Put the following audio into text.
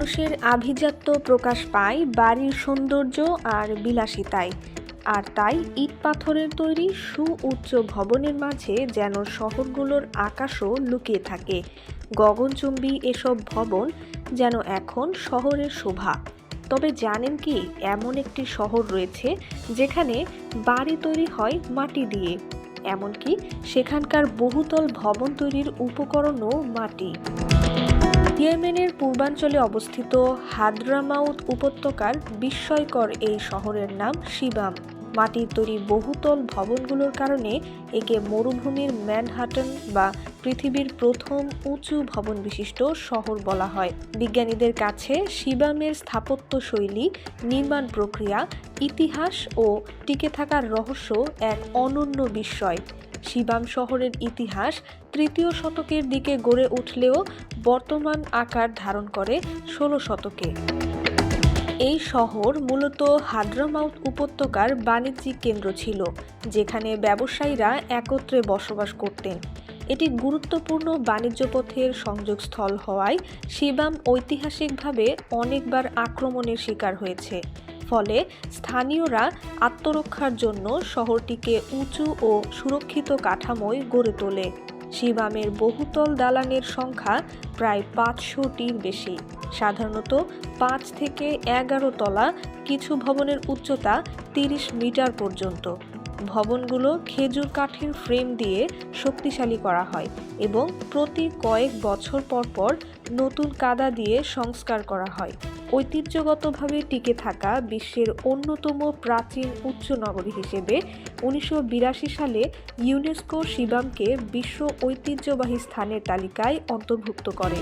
মানুষের আভিজাত্য প্রকাশ পায় বাড়ির সৌন্দর্য আর বিলাসিতায়। আর তাই ইট পাথরের তৈরি সুউচ্চ ভবনের মাঝে যেন শহরগুলোর আকাশও লুকিয়ে থাকে। গগনচুম্বী এসব ভবন যেন এখন শহরের শোভা। তবে জানেন কি, এমন একটি শহর রয়েছে যেখানে বাড়ি তৈরি হয় মাটি দিয়ে। এমনকি সেখানকার বহুতল ভবন তৈরির উপকরণও মাটি। ইয়েমেনের পূর্বাঞ্চলে অবস্থিত হাদ্রামাউত উপত্যকার বিস্ময়কর এই শহরের নাম শিবাম। মাটির তৈরি বহুতল ভবনগুলোর কারণে একে মরুভূমির ম্যানহাটন বা পৃথিবীর প্রথম উঁচু ভবন বিশিষ্ট শহর বলা হয়। বিজ্ঞানীদের কাছে শিবামের স্থাপত্য শৈলী, নির্মাণ প্রক্রিয়া, ইতিহাস ও টিকে থাকার রহস্য এক অনন্য বিস্ময়। শিবাম শহরের ইতিহাস তৃতীয় শতকের দিকে গড়ে উঠলেও বর্তমান আকার ধারণ করে ষোলো শতকে। এই শহর মূলত হাদ্রামাউত উপত্যকার বাণিজ্যিক কেন্দ্র ছিল, যেখানে ব্যবসায়ীরা একত্রে বসবাস করতেন। এটি গুরুত্বপূর্ণ বাণিজ্য পথের সংযোগস্থল হওয়ায় শিবাম ঐতিহাসিকভাবে অনেকবার আক্রমণের শিকার হয়েছে। ফলে স্থানীয়রা আত্মরক্ষার জন্য শহরটিকে উঁচু ও সুরক্ষিত কাঠামোয় গড়ে তোলে। শিবামের বহুতল দালানের সংখ্যা প্রায় পাঁচশোটির বেশি। সাধারণত পাঁচ থেকে এগারো তলা, কিছু ভবনের উচ্চতা তিরিশ মিটার পর্যন্ত। ভবনগুলো খেজুর কাঠের ফ্রেম দিয়ে শক্তিশালী করা হয় এবং প্রতি কয়েক বছর পর পর নতুন কাদা দিয়ে সংস্কার করা হয়। ঐতিহ্যগতভাবে টিকে থাকা বিশ্বের অন্যতম প্রাচীন উচ্চ নগরী হিসেবে উনিশশো বিরাশি সালে ইউনেস্কো শিবামকে বিশ্ব ঐতিহ্যবাহী স্থানের তালিকায় অন্তর্ভুক্ত করে।